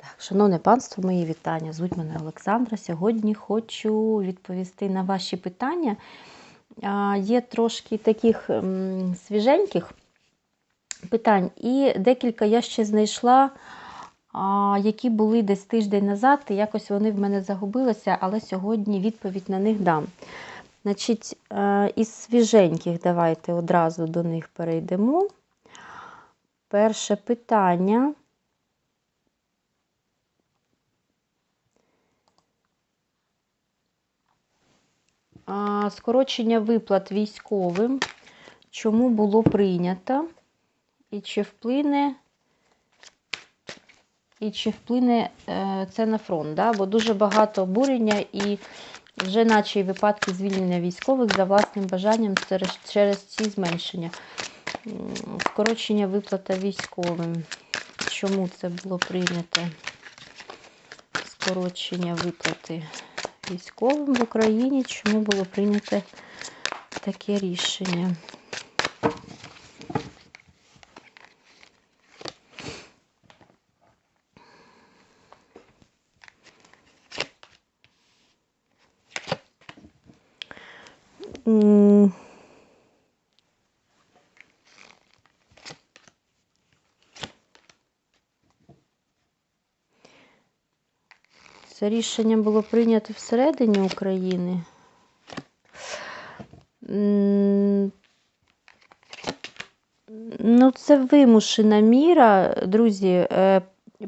Так, шановне панство, мої вітання. Звуть мене Олександра. Сьогодні хочу відповісти на ваші питання. Є трошки таких свіженьких питань, і декілька я ще знайшла, які були десь тиждень назад, і якось вони в мене загубилися, але сьогодні відповідь на них дам. Значить, е, із свіженьких давайте одразу до них перейдемо. Перше питання. Скорочення виплат військовим. Чому було прийнято? І чи вплине, і чи вплине е, це на фронт? Да? Бо дуже багато обурення і вже наче й випадки звільнення військових за власним бажанням через ці зменшення. Скорочення виплата військовим. Чому це було прийнято? Скорочення виплати військовим в Україні. Чому було прийнято таке рішення? Це рішення було прийнято всередині України. Ну, це вимушена міра, друзі. е,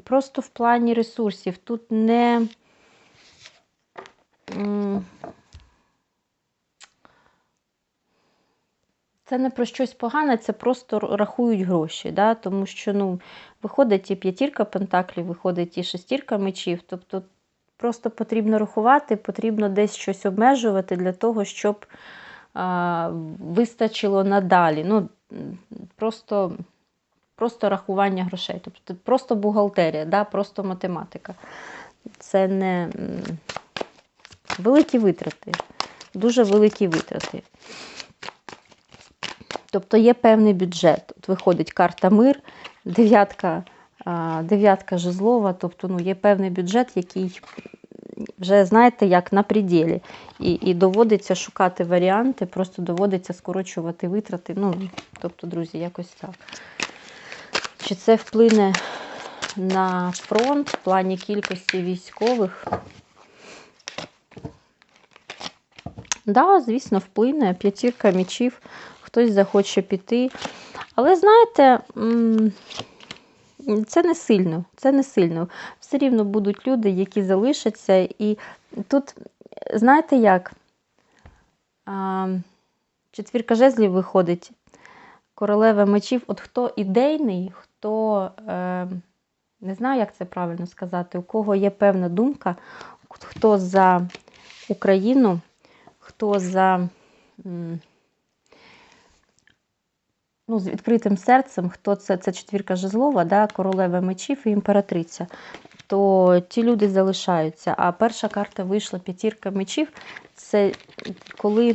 Просто в плані ресурсів. Тут не. Це не про щось погане, це просто рахують гроші. Да? Тому що ну, виходить і п'ятірка пентаклів, виходить і шестірка мечів. Тобто просто потрібно рахувати, потрібно десь щось обмежувати для того, щоб а, вистачило надалі. Ну, просто, просто рахування грошей. Тобто просто бухгалтерія, да? просто математика. Це не великі витрати, дуже великі витрати. Тобто є певний бюджет. От виходить карта мир, дев'ятка, дев'ятка жезлова, тобто ну, є певний бюджет, який вже, знаєте, як на пределі. І, і доводиться шукати варіанти, просто доводиться скорочувати витрати. Ну, тобто, друзі, якось так. Чи це вплине на фронт в плані кількості військових? Да, звісно, вплине. П'ятірка мічів, хтось захоче піти. Але знаєте, це не сильно. Це не сильно. Все рівно будуть люди, які залишаться. І тут, знаєте як? Четвірка жезлів виходить, королева мечів. От хто ідейний, хто е, не знаю, як це правильно сказати, у кого є певна думка, хто за Україну, хто за ну, з відкритим серцем, хто це, це четвірка жезлова, да, королева мечів і імператриця, то ті люди залишаються. А перша карта вийшла п'ятірка мечів. Це коли.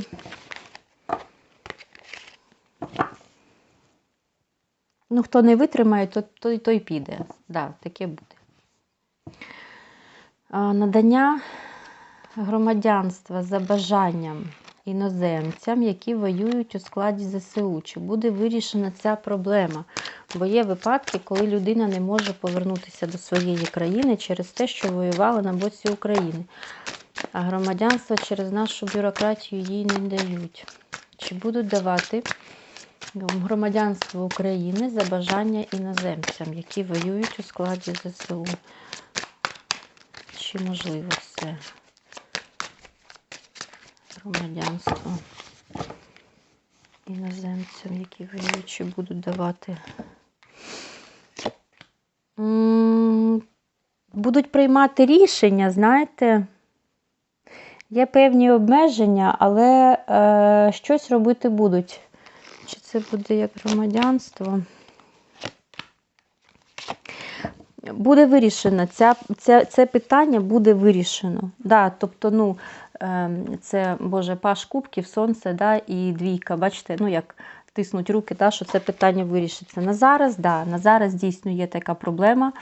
Ну, хто не витримає, то той, той піде. Да, таке буде. Надання громадянства за бажанням іноземцям, які воюють у складі ЗСУ. Чи буде вирішена ця проблема? Бо є випадки, коли людина не може повернутися до своєї країни через те, що воювала на боці України. А громадянство через нашу бюрократію їй не дають. Чи будуть давати громадянство України за бажання іноземцям, які воюють у складі ЗСУ? Чи можливо це? Громадянство іноземцям, які воюють, чи будуть давати. Будуть приймати рішення, знаєте, є певні обмеження, але е, щось робити будуть. Чи це буде як громадянство? Буде вирішено. Ця, ця, це питання буде вирішено. Да, тобто, ну, це, Боже, паш кубків, сонце да, і двійка. Бачите, ну як стиснуть руки, да, що це питання вирішиться. На зараз, да, на зараз дійсно є така проблема.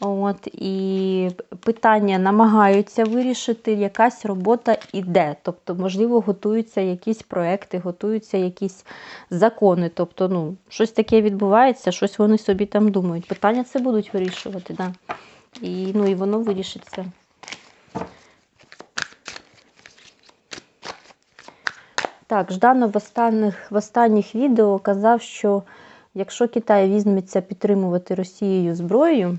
От, І питання намагаються вирішити, якась робота іде. Тобто, можливо, готуються якісь проекти, готуються якісь закони. Тобто, ну, щось таке відбувається, щось вони собі там думають. Питання це будуть вирішувати, да. І, ну, і воно вирішиться. Так, Жданов в останніх, в останніх відео казав, що якщо Китай візьметься підтримувати Росією зброєю,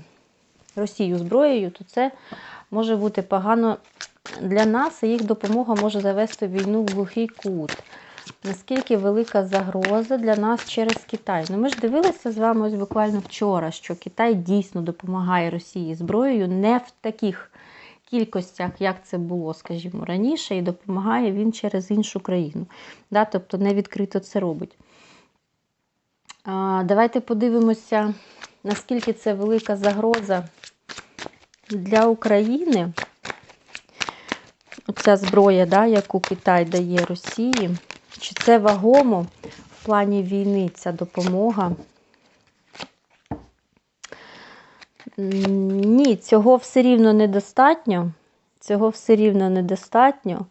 Росію зброєю, то це може бути погано для нас, і їх допомога може завести війну в глухий кут. Наскільки велика загроза для нас через Китай? Ну, ми ж дивилися з вами ось буквально вчора, що Китай дійсно допомагає Росії зброєю не в таких кількостях, як це було, скажімо, раніше, і допомагає він через іншу країну. Да? Тобто не відкрито це робить. А, Давайте подивимося, наскільки це велика загроза для України. Ця зброя, да, яку Китай дає Росії. Чи це вагомо в плані війни ця допомога? Ні, цього все рівно недостатньо. Цього все рівно недостатньо.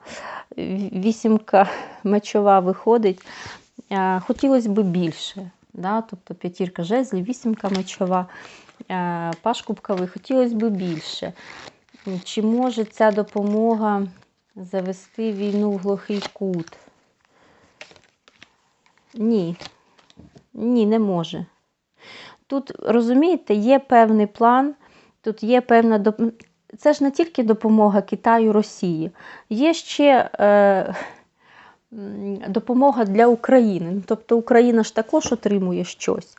Вісімка мечова виходить. Хотілося б більше. Да? Тобто п'ятірка жезлів, вісімка мечова, паш кубковий, хотілося б більше. Чи може ця допомога завести війну в глухий кут? Ні. Ні, не може. Тут, розумієте, є певний план, тут є певна допомога. Це ж не тільки допомога Китаю Росії, є ще е, допомога для України. Тобто Україна ж також отримує щось.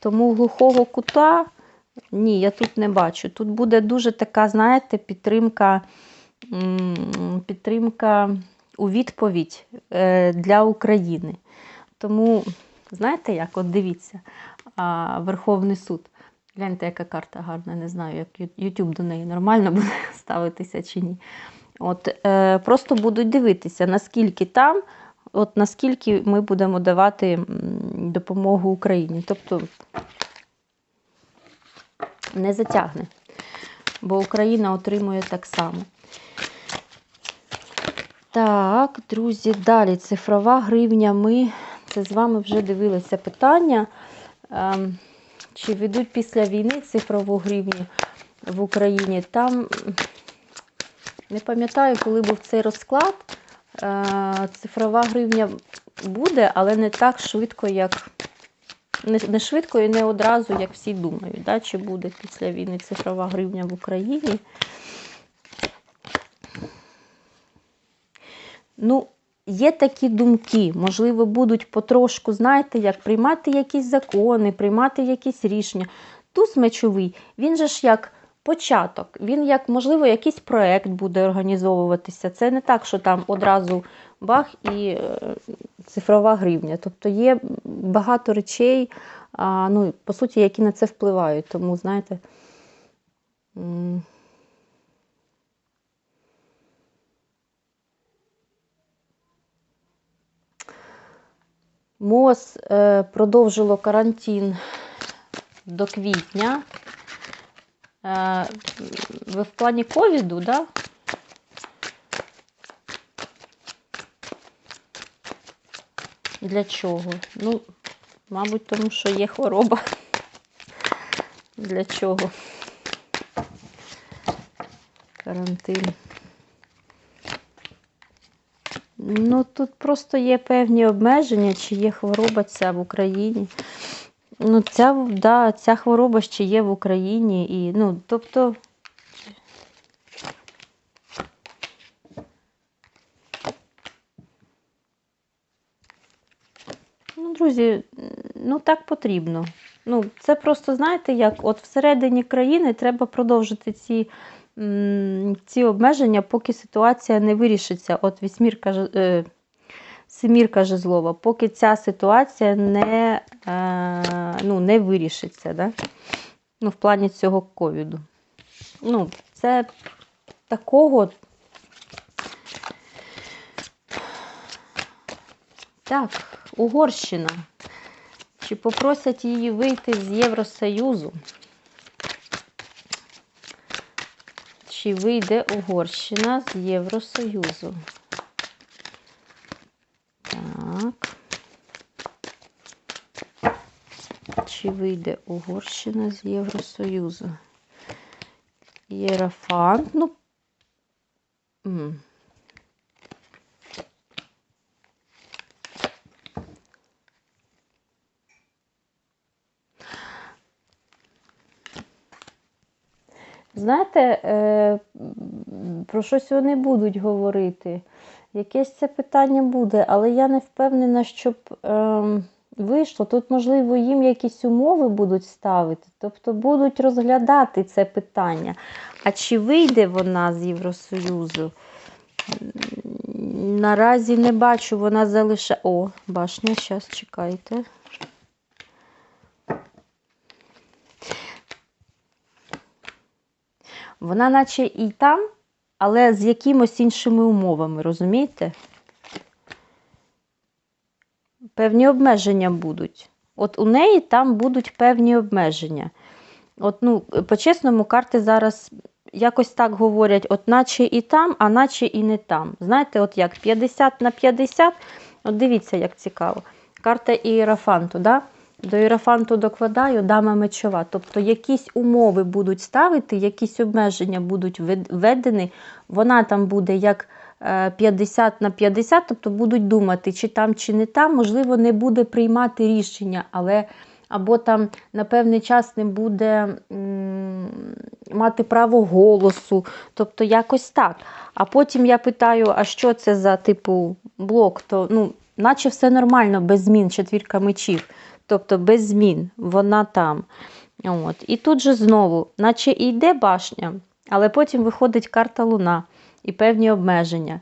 Тому глухого кута ні, я тут не бачу. Тут буде дуже така, знаєте, підтримка, підтримка у відповідь е, для України. Тому, знаєте як, от дивіться, Верховний суд. Гляньте, яка карта гарна, не знаю, як YouTube до неї нормально буде ставитися чи ні. От, е, Просто будуть дивитися, наскільки там, от наскільки ми будемо давати допомогу Україні. Тобто не затягне, бо Україна отримує так само. Так, друзі, далі цифрова гривня. Ми це з вами вже дивилися питання. Ем, чи ведуть після війни цифрову гривню в Україні? Там не пам'ятаю, коли був цей розклад. Е, цифрова гривня буде, але не так швидко, як не швидко і не одразу, як всі думають. Да? Чи буде після війни цифрова гривня в Україні? Ну, Є такі думки, можливо, будуть потрошку, знаєте, як приймати якісь закони, приймати якісь рішення. Туз мечовий, він же ж як початок, він як, можливо, якийсь проєкт буде організовуватися. Це не так, що там одразу бах і е, цифрова гривня. Тобто є багато речей, ну, по суті, які на це впливають. Тому, знаєте. МОЗ е, продовжило карантин до квітня. Е, ви в плані ковіду, да? Для чого? Ну, мабуть, тому що є хвороба. Для чого? Карантин. Ну, тут просто є певні обмеження, чи є хвороба ця в Україні. Ну, ця, да, ця хвороба ще є в Україні. І, ну, тобто. Ну, друзі, ну так потрібно. Ну, це просто, знаєте, як от всередині країни треба продовжити ці ці обмеження, поки ситуація не вирішиться. От вісьмірка, е, семірка жезлова, поки ця ситуація не е, ну, не вирішиться. Да? Ну, В плані цього ковіду. Ну, Це такого. Так, Угорщина. Чи попросять її вийти з Євросоюзу? Чи вийде Угорщина з Євросоюзу? Так. Чи вийде Угорщина з Євросоюзу? Єрафант, ну. Знаєте, е, про щось вони будуть говорити. Якесь це питання буде, але я не впевнена, щоб ем, вийшло. Тут, можливо, їм якісь умови будуть ставити, тобто будуть розглядати це питання. А чи вийде вона з Євросоюзу? Наразі не бачу, вона залишає. О, башня, зараз чекайте. Вона наче і там, але з якимось іншими умовами, розумієте? Певні обмеження будуть. От у неї там будуть певні обмеження. От, ну, по-чесному, карти зараз якось так говорять, от наче і там, а наче і не там. Знаєте, от як 50 на 50, от дивіться, як цікаво. Карта Іерафанту, да? До Іерафанту докладаю дама мечова. Тобто якісь умови будуть ставити, якісь обмеження будуть введені. Вона там буде як е, 50 на 50, тобто будуть думати, чи там, чи не там. Можливо, не буде приймати рішення, але або там на певний час не буде мати право голосу. Тобто якось так. А потім я питаю, а що це за типу блок? То ну, наче все нормально, без змін, четвірка мечів. Тобто без змін, вона там. От. І тут же знову, наче і йде башня, але потім виходить карта Луна і певні обмеження.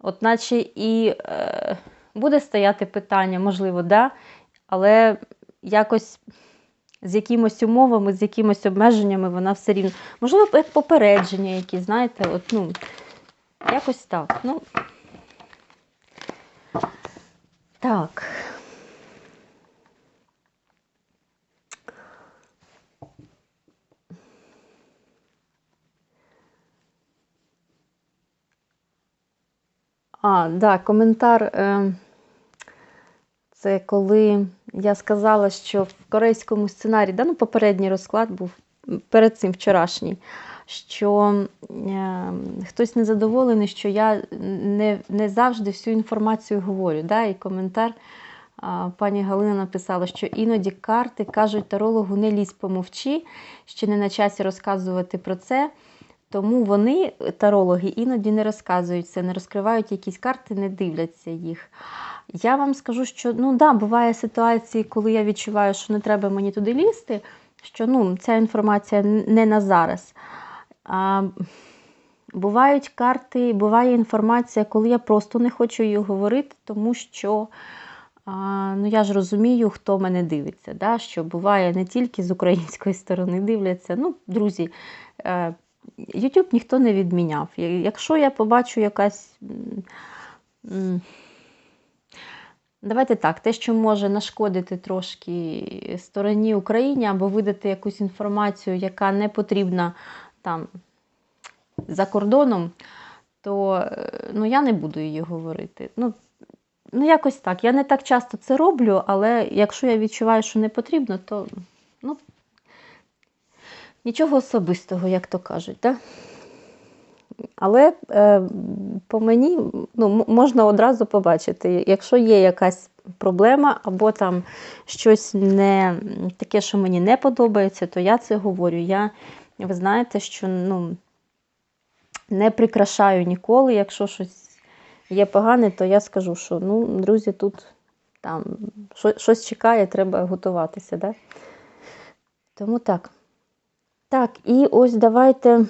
От наче і е, буде стояти питання, можливо, да, але якось з якимось умовами, з якимось обмеженнями вона все рівно. Можливо, як попередження, які, знаєте, от, ну, якось так. Ну, так. А, да, коментар. Е, це коли я сказала, що в корейському сценарії, да, ну, попередній розклад був перед цим вчорашній, що е, хтось незадоволений, що я не, не завжди всю інформацію говорю. Да, і коментар а, пані Галина написала, що іноді карти кажуть тарологу не лізь помовчи, ще не на часі розказувати про це. Тому вони, тарологи, іноді не розказують це, не розкривають якісь карти, не дивляться їх. Я вам скажу, що ну да, буває ситуації, коли я відчуваю, що не треба мені туди лізти, що ну, ця інформація не на зараз. А, бувають карти, буває інформація, коли я просто не хочу її говорити, тому що а, ну, я ж розумію, хто мене дивиться. Да? Що буває не тільки з української сторони дивляться. Ну, друзі, е, YouTube ніхто не відміняв. Якщо я побачу якась. Давайте так, те, що може нашкодити трошки стороні Україні або видати якусь інформацію, яка не потрібна там за кордоном, то е, ну, я не буду її говорити. Ну, ну, якось так. Я не так часто це роблю, але якщо я відчуваю, що не потрібно, то ну, нічого особистого, як то кажуть. Да? Але е, по мені ну, можна одразу побачити, якщо є якась проблема, або там щось не таке, що мені не подобається, то я це говорю. Я, ви знаєте, що ну, не прикрашаю ніколи. Якщо щось є погане, то я скажу, що ну, друзі, тут там що- щось чекає, треба готуватися. Да? Тому так. Так, і ось давайте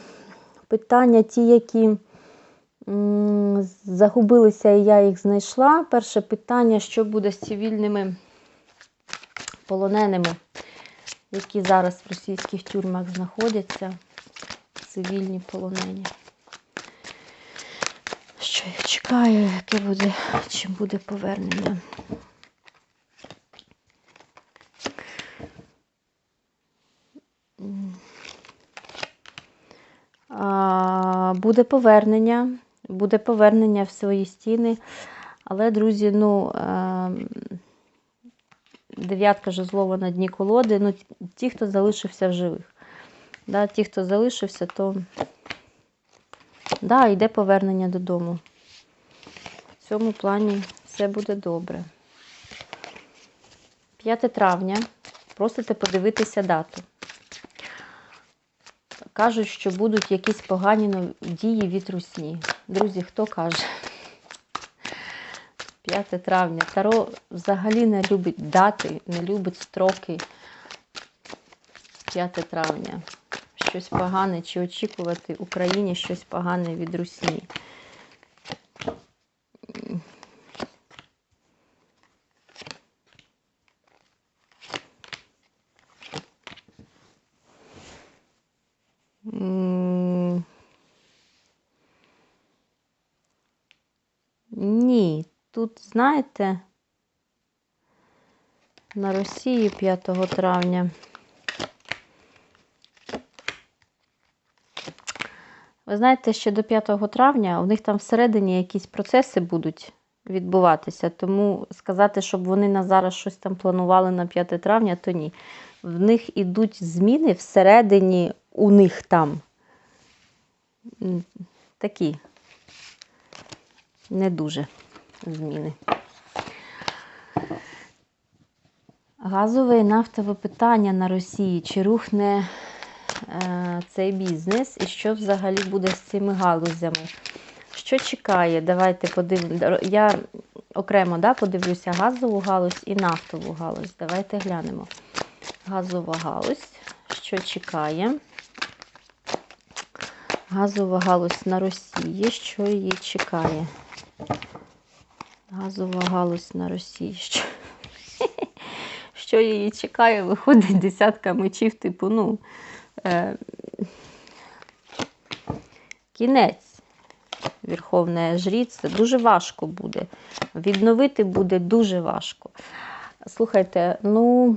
питання, ті, які загубилися, і я їх знайшла. Перше питання: що буде з цивільними полоненими, які зараз в російських тюрмах знаходяться? Цивільні полонені. Що їх чекає, яке буде, чим буде повернення? Буде повернення, буде повернення в свої стіни. Але, друзі, ну, ем, дев'ятка жезлова на дні колоди, ну, ті, хто залишився в живих. Да, ті, хто залишився, то да, йде повернення додому. В цьому плані все буде добре. 5 травня. Просите подивитися дату. Кажуть, що будуть якісь погані дії від русні. Друзі, хто каже? 5 травня. Таро взагалі не любить дати, не любить строки. 5 травня. Щось погане, чи очікувати Україні щось погане від русні. Ні, тут, знаєте, на Росії 5 травня. Ви знаєте, що до 5 травня у них там всередині якісь процеси будуть відбуватися, тому сказати, щоб вони на зараз щось там планували на 5 травня, то ні. В них ідуть зміни всередині у них там. Такі не дуже зміни. Газове і нафтове питання на Росії. Чи рухне е, цей бізнес і що взагалі буде з цими галузями? Що чекає? Давайте подивимося. Я окремо да, подивлюся газову галузь і нафтову галузь. Давайте глянемо. Газова галузь. Що чекає? Газова галузь на Росії. Що її чекає? Газова галузь на Росії. Що, що її чекає? Виходить десятка мечів, типу, ну. Е, кінець. Верховна жріця. Дуже важко буде. Відновити буде дуже важко. Слухайте, ну.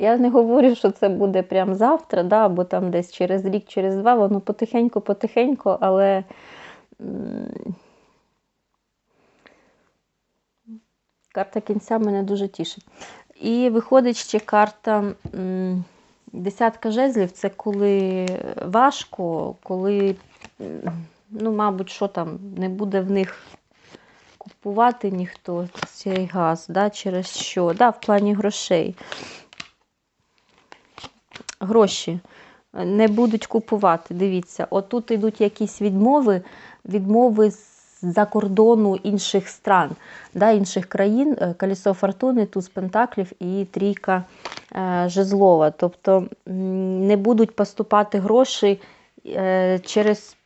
Я не говорю, що це буде прямо завтра, да, або там десь через рік, через два, воно потихеньку-потихеньку, але карта кінця мене дуже тішить. І виходить ще карта десятка жезлів це коли важко, коли, ну, мабуть, що там, не буде в них купувати ніхто цей газ, да, через що? Да, в плані грошей гроші не будуть купувати. Дивіться, отут йдуть якісь відмови, відмови з-за кордону інших стран, да, інших країн, Е, колесо фортуни, туз пентаклів і трійка е, жезлова. Тобто не будуть поступати гроші е, через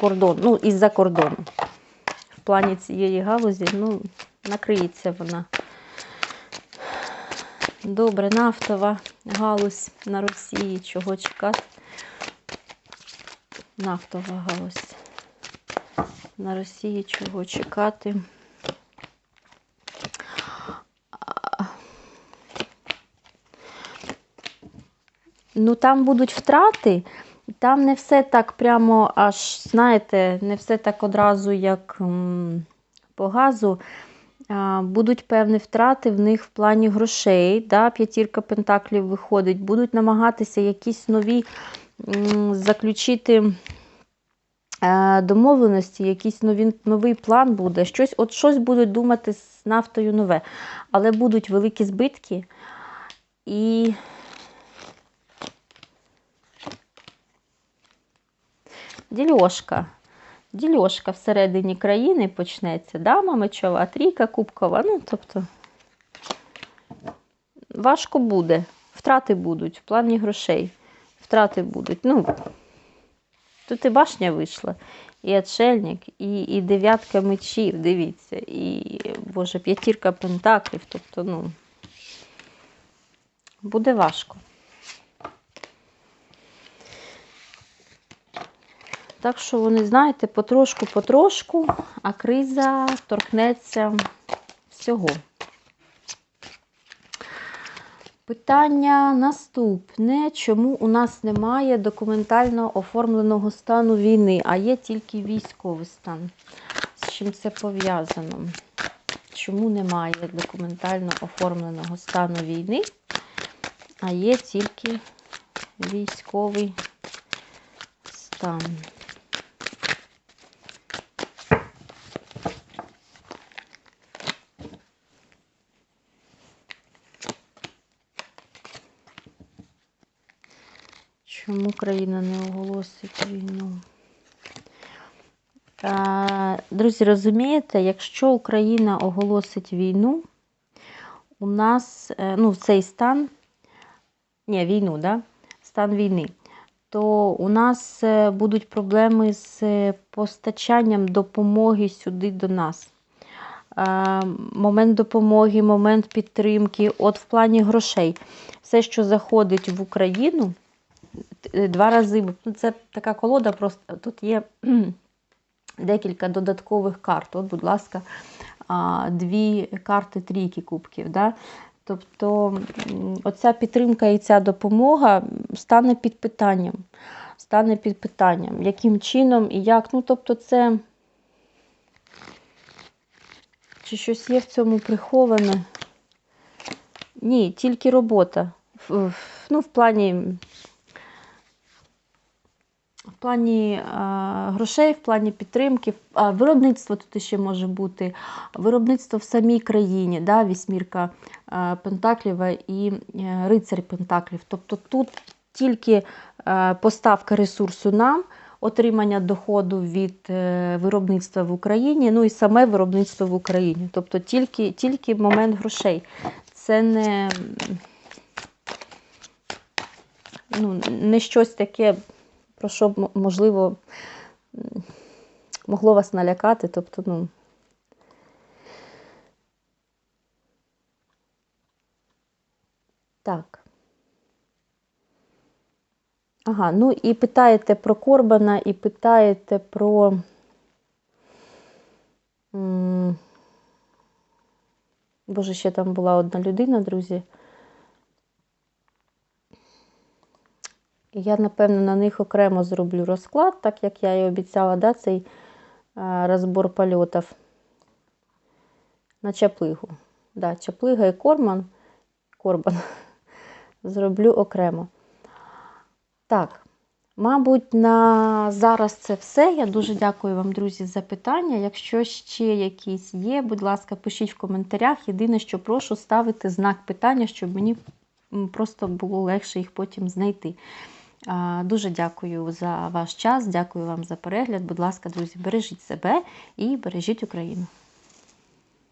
кордон, ну, із-за кордону. В плані цієї галузі, ну, накриється вона. Добре, нафтова галузь на Росії. Чого чекати? Нафтова галузь. На Росії чого чекати? Ну, там будуть втрати, там не все так прямо аж, знаєте, не все так одразу, як по газу. Будуть певні втрати в них в плані грошей. Да? П'ятірка пентаклів виходить, будуть намагатися якісь нові заключити е, домовленості, якийсь нові, новий план буде. Щось, от щось будуть думати з нафтою нове. Але будуть великі збитки і. Дільошка. Дільошка всередині країни почнеться. Дама мечова, трійка кубкова. Ну, тобто, важко буде. Втрати будуть в плані грошей. Втрати будуть. Ну, тут і башня вийшла, і отшельник, і, і дев'ятка мечів, дивіться, і, Боже, п'ятірка пентаклів. Тобто, ну, буде важко. Так що вони, знаєте, потрошку-потрошку, а криза торкнеться всього. Питання наступне: чому у нас немає документально оформленого стану війни, а є тільки військовий стан? З чим це пов'язано? Чому немає документально оформленого стану війни, а є тільки військовий стан? Чому країна не оголосить війну? Е, Друзі, розумієте, якщо Україна оголосить війну, у нас е, ну, цей стан, ні, війну, да? стан війни, то у нас е, будуть проблеми з постачанням допомоги сюди до нас. Момент допомоги, момент підтримки, от в плані грошей. Все, що заходить в Україну, два рази. ну, Це така колода, просто тут є декілька додаткових карт. От, будь ласка, дві карти трійки кубків. Да? Тобто оця підтримка і ця допомога стане під питанням. Стане під питанням, яким чином і як. Ну, тобто, це чи щось є в цьому приховане? Ні, тільки робота. Ну, в плані плані а, грошей, в плані підтримки, а, виробництво тут ще може бути, виробництво в самій країні, да, вісьмірка а, Пентакліва і е, рицарь Пентаклів. Тобто тут тільки е, поставка ресурсу нам, отримання доходу від е, виробництва в Україні, ну і саме виробництво в Україні. Тобто тільки, тільки момент грошей. Це не, ну, не щось таке про що можливо, могло вас налякати. Тобто, ну. Так. Ага, ну і питаєте про Корбана, і питаєте про. Боже, ще там була одна людина, друзі. Я, напевно, на них окремо зроблю розклад, так як я і обіцяла, да, цей е, розбор польотів на чаплигу. Да, чаплига і корман, корбан зроблю окремо. Так, мабуть, на зараз це все. Я дуже дякую вам, друзі, за питання. Якщо ще якісь є, будь ласка, пишіть в коментарях. Єдине, що прошу ставити знак питання, щоб мені просто було легше їх потім знайти. Дуже дякую за ваш час, дякую вам за перегляд. Будь ласка, друзі, бережіть себе і бережіть Україну.